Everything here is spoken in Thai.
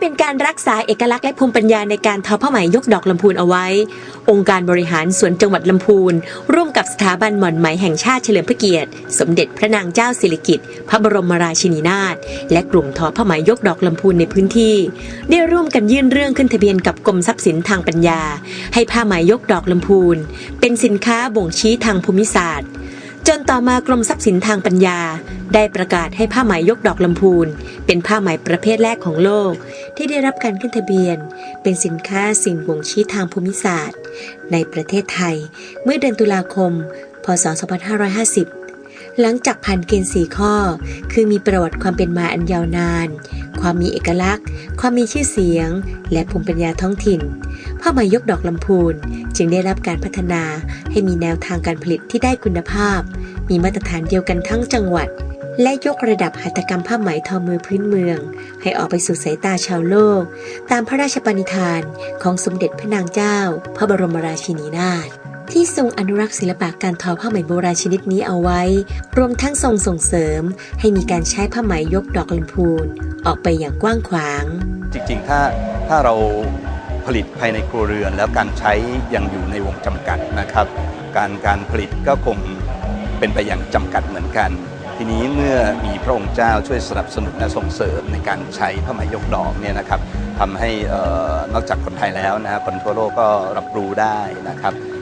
เป็นการรักษาเอกลักษณ์และภูมิปัญญาในการทอผ้าไหมยกดอกลำพูนเอาไว้ องค์การบริหารส่วนจังหวัดลำพูน ร่วมกับสถาบันหม่อนไหมแห่งชาติเฉลิมพระเกียรติ สมเด็จพระนางเจ้าสิริกิติ์พระบรมราชินีนาถและกลุ่มทอผ้าไหมยกดอกลำพูนในพื้นที่ ได้ร่วมกันยื่นเรื่องขึ้นทะเบียนกับกรมทรัพย์สินทางปัญญา ให้ผ้าไหมยกดอกลำพูน เป็นสินค้าบ่งชี้ทางภูมิศาสตร์ จนต่อมากรมทรัพย์สินทางปัญญา ได้ประกาศให้ผ้าไหมยกดอกลำพูน เป็นผ้าไหมประเภทแรกของโลก ที่ได้รับการขึ้นทะเบียน เป็นสินค้าสิ่งบ่งชี้ทางภูมิศาสตร์ ในประเทศไทย เมื่อเดือนตุลาคม พศ 2550หลังจากผ่านเกณฑ์4ข้อ คือมีประวัติความเป็นมาอันยาวนาน ความมีเอกลักษณ์ ความมีชื่อเสียง และภูมิปัญญาท้องถิ่นผ้าไหมยกดอกลำพูน จึงได้รับการพัฒนาให้มีแนวทางการผลิตที่ได้คุณภาพ มีมาตรฐานเดียวกันทั้งจังหวัด และยกระดับหัตถกรรมผ้าไหมทอมือพื้นเมือง ให้ออกไปสู่สายตาชาวโลก ตามพระราชปณิธานของสมเด็จพระนางเจ้า พระบรมราชินีนาถที่ทรงอนุรักษ์ศิลปะการทอผ้าไหมโบราณชนิดนี้เอาไว้ รวมทั้งทรงส่งเสริม ให้มีการใช้ผ้าไหมยกดอกลำพูนออกไปอย่างกว้างขวาง จริงๆ ถ้าถ้าเรา ผลิตภายในครัวเรือน แล้วการใช้ยังอยู่ในวงจำกัดนะครับ การการผลิตก็คงเป็นไปอย่างจำกัดเหมือนกัน ทีนี้เมื่อมีพระองค์เจ้าช่วยสนับสนุนและส่งเสริมในการใช้ผ้าไหมยกดอกเนี่ยนะครับทำให้นอกจากคนไทยแล้วนะฮะคนทั่วโลกก็รับรู้ได้นะครับ